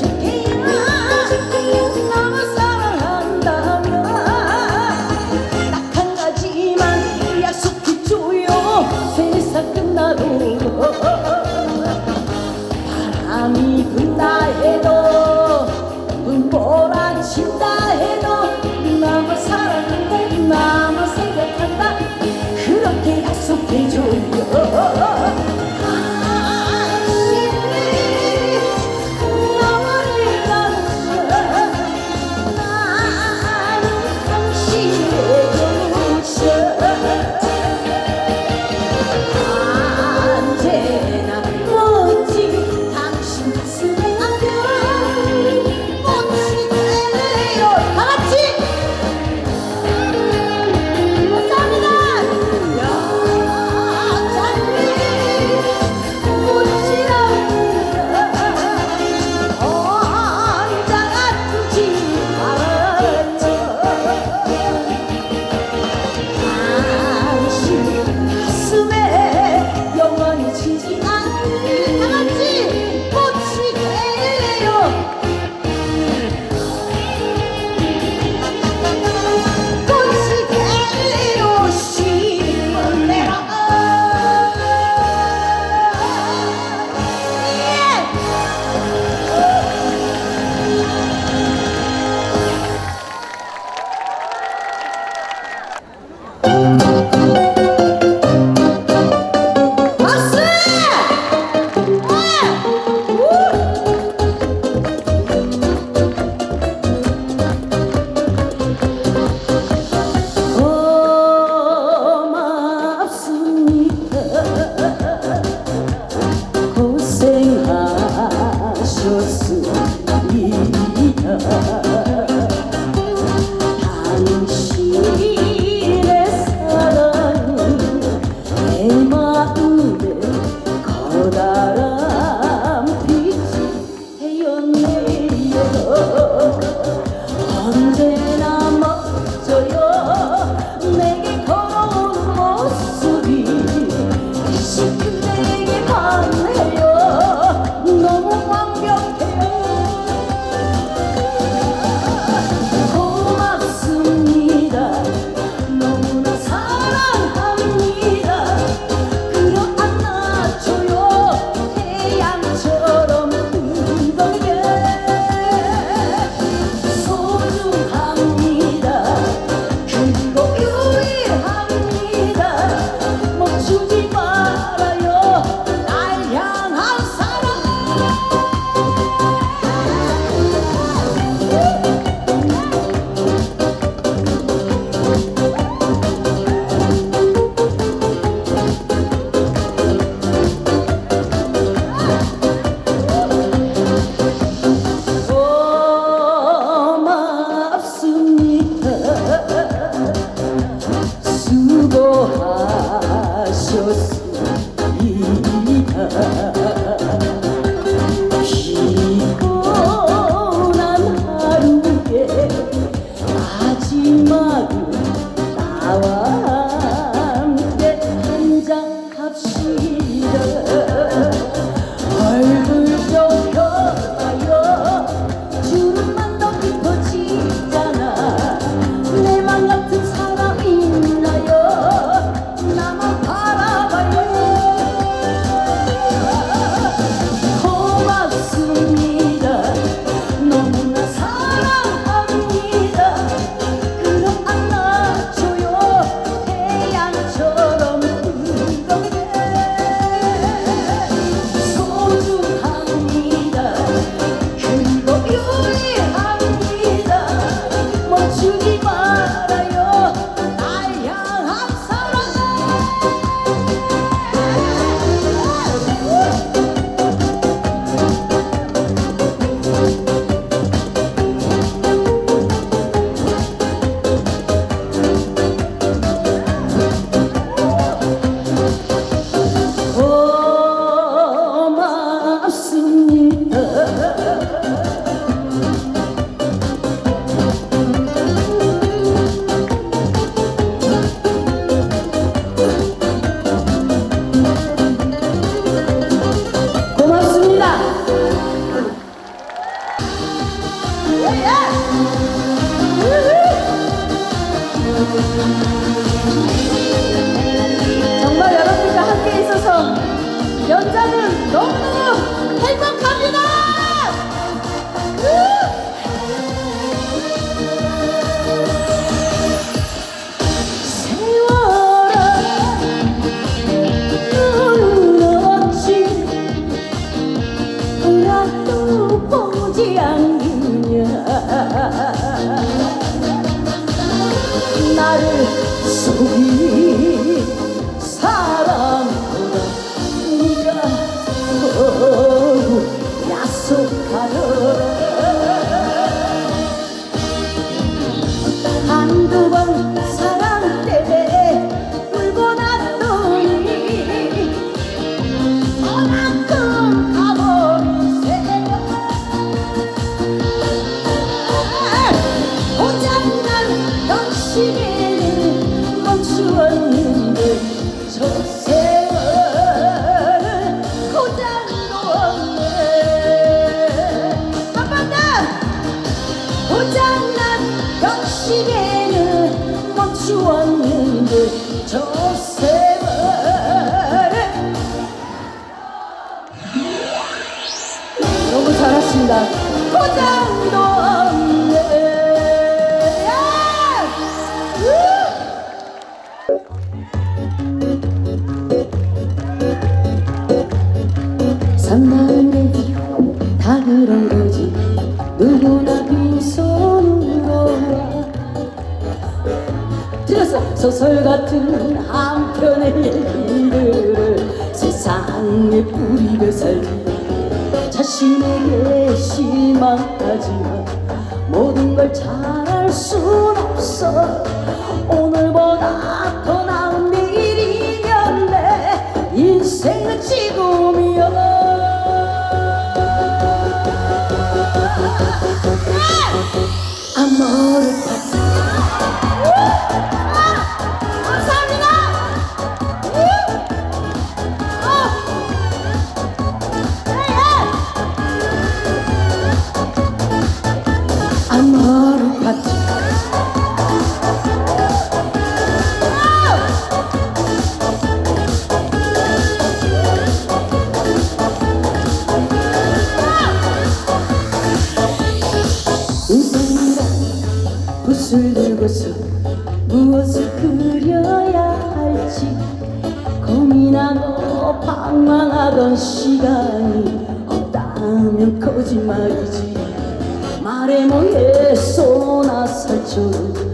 대로 밀 산다는 얘기 다 그런 거지 누구나 빈손으로 들었어 소설 같은 한편의 얘기들을 세상에 뿌리며 살기 자신에게 실망하지만 모든 걸 잘할 순 없어 오늘보다 더 나은 내일이면 내 인생을 지고 무엇을 주고서 무엇을 그려야 할지 고민하고 방황하던 시간이 없다면 거짓말이지. 말에 뭐해 쏘나 살쪄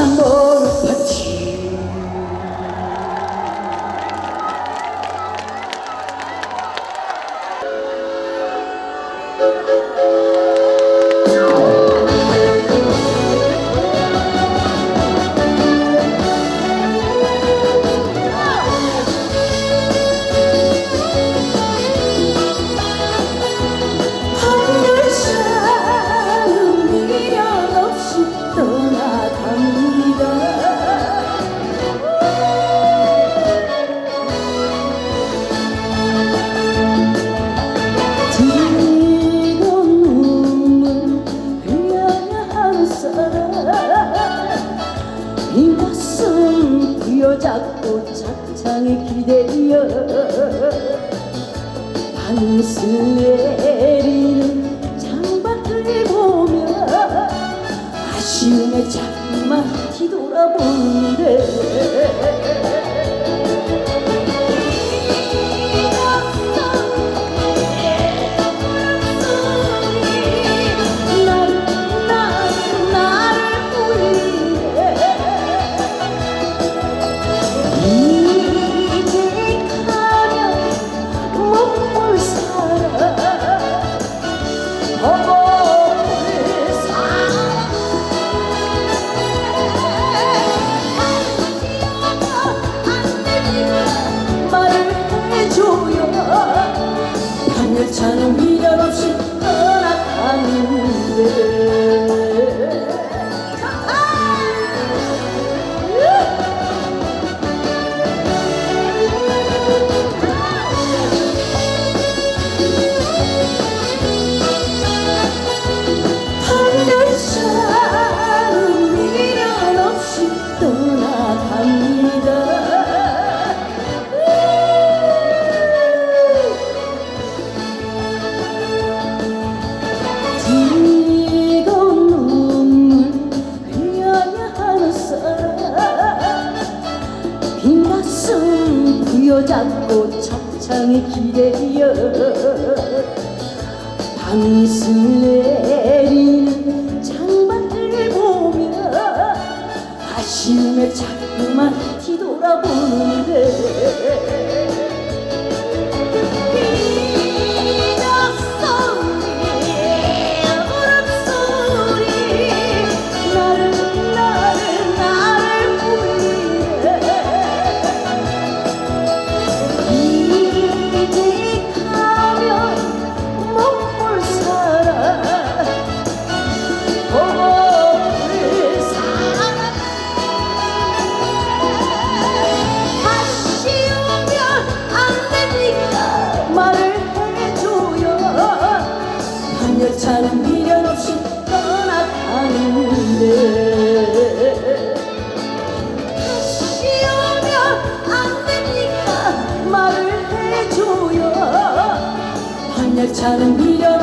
amor. 사랑의 기대여 방슬 내리는 장반을 보며 아쉬움에 자꾸만 뒤돌아보는데 차는 미련